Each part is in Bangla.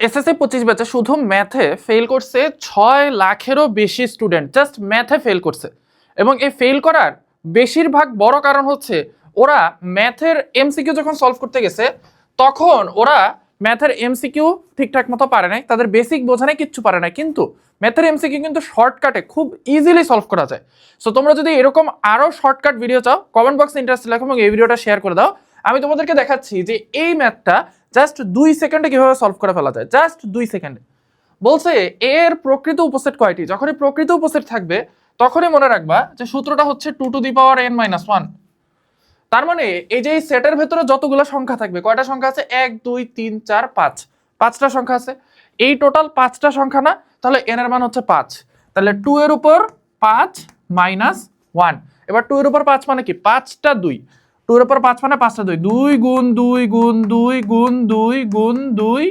এসএসসি পঁচিশ ব্যাচে শুধু ম্যাথে ফেল করছে ছয় লাখেরও বেশি স্টুডেন্ট জাস্ট ম্যাথে ফেল করছে। এবং এই ফেল করার বেশিরভাগ বড় কারণ হচ্ছে ওরা ম্যাথের এমসিকিউ যখন সলভ করতে গেছে, তখন ওরা ম্যাথের এমসিকিউ ঠিকঠাক মতো পারে নাই, তাদের বেসিক বোঝানে কিচ্ছু পারে না কিন্তু ম্যাথের এমসিকিউ কিন্তু শর্টকাটে খুব ইজিলি সলভ করা যায়। সো তোমরা যদি এরকম আরও শর্টকাট ভিডিও চাও কমেন্ট বক্সে ইন্টারেস্ট লেখো এবং এই ভিডিওটা শেয়ার করে দাও। আমি তোমাদেরকে দেখাচ্ছি যে এই ম্যাথটা জাস্ট দুই সেকেন্ডে কীভাবে সলভ করে ফেলা যায়। জাস্ট দুই সেকেন্ডে। বলছে, এর প্রকৃত উপসেট কয়টি? যখনই প্রকৃত উপসেট থাকবে, তখনই মনে রাখবা যে সূত্রটা হচ্ছে two to the power N minus one তার মানে এই যে এই সেটের ভেতরে যতগুলো সংখ্যা থাকবে, কয়টা সংখ্যা আছে? এক, দুই, তিন, চার, পাঁচ। পাঁচটা সংখ্যা আছে। এই টোটাল পাঁচটা সংখ্যা না, তাহলে এন এর মান হচ্ছে পাঁচ। তাহলে টু এর উপর পাঁচ মাইনাস ওয়ান এবার টু এর উপর পাঁচ মানে কি? পাঁচটা দুই। টু এর উপর পাঁচ মানে পাঁচটা দুই। দুই গুণ দুই গুণ দুই গুণ দুই গুণ দুই,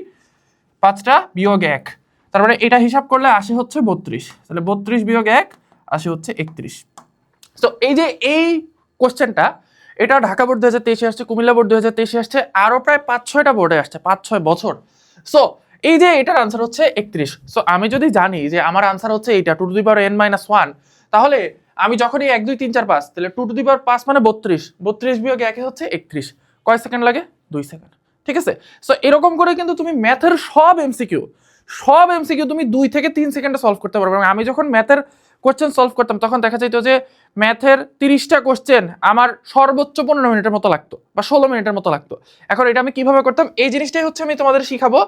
পাঁচটা বিয়োগ এক। তার মানে এটা হিসাব করলে আসে হচ্ছে বত্রিশ। তাহলে বত্রিশ বিয়োগ এক আসে হচ্ছে একত্রিশ। তো এই যে এই কোশ্চেনটা এটা ঢাকা বোর্ড দু হাজার তেইশে আসছে, কুমিল্লা বোর্ড দু হাজার তেইশে আসছে, আরও প্রায় পাঁচ ছয়টা বোর্ডে আসছে, পাঁচ ছয় বছর। সো এই যে এটার আনসার হচ্ছে একত্রিশ। সো আমি যদি জানি যে আমার আনসার হচ্ছে এইটা two to the power N minus one তাহলে আমি যখনই এক, দুই, তিন, চার, পাঁচ, তাহলে টু টু দি পাওয়ার পাঁচ মানে বত্রিশ। বত্রিশ বিয়োগ একে হচ্ছে একত্রিশ। কয় সেকেন্ড লাগে? দুই সেকেন্ড। ঠিক আছে? সো এরকম করে কিন্তু তুমি ম্যাথের সব এমসিকিউ সব এমসিকিউ তুমি দুই থেকে তিন সেকেন্ডে সলভ করতে পারবে। আমি যখন ম্যাথের কোশ্চেন সলভ করতাম, তখন দেখা যেত যে ম্যাথের তিরিশটা কোশ্চেন আমার সর্বোচ্চ পনেরো মিনিটের মতো লাগতো বা ষোলো মিনিটের মতো লাগতো। এখন এটা আমি কীভাবে করতাম? এই জিনিসটাই হচ্ছে আমি তোমাদের শিখাবো।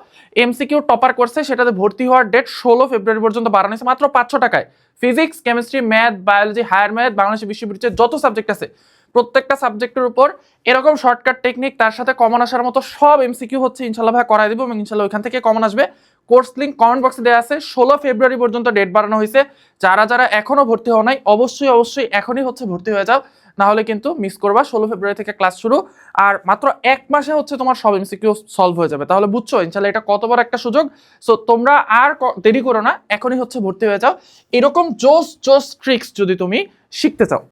এমসিকিউ টপার কোর্সে সেটাতে ভর্তি হওয়ার ডেট ষোলো ফেব্রুয়ারি পর্যন্ত বাড়ানো হয়েছে মাত্র পাঁচশো টাকায়। Physics chemistry math biology higher math Bangladesh বিশ্ববিদ্যালয়ের যত সাবজেক্ট আছে, প্রত্যেকটা সাবজেক্টের উপর এরকম শর্টকাট টেকনিক তার সাথে কমন আসার মতো সব এমসিকিউ হচ্ছে ইনশাল্লাহ ভাই করাই দিব এবং ইনশাল্লাহ ওইখান থেকে কমন আসবে। কোর্স লিঙ্ক কমেন্ট বক্সে দেওয়া আছে। ষোলো ফেব্রুয়ারি পর্যন্ত ডেট বাড়ানো হয়েছে। যারা যারা এখনও ভর্তি হওয়া নাই, অবশ্যই অবশ্যই এখনই হচ্ছে ভর্তি হয়ে যাও। না হলে কিন্তু মিস করবা। ষোলো ফেব্রুয়ারি থেকে ক্লাস শুরু। আর মাত্র এক মাসে হচ্ছে তোমার সব এমসিকিউ সলভ হয়ে যাবে। তাহলে বুঝছ ইনশাল্লাহ এটা কত বড় একটা সুযোগ। সো তোমরা আর দেরি করো না, এখনই হচ্ছে ভর্তি হয়ে যাও। এরকম জোস জোস ট্রিক্স যদি তুমি শিখতে চাও।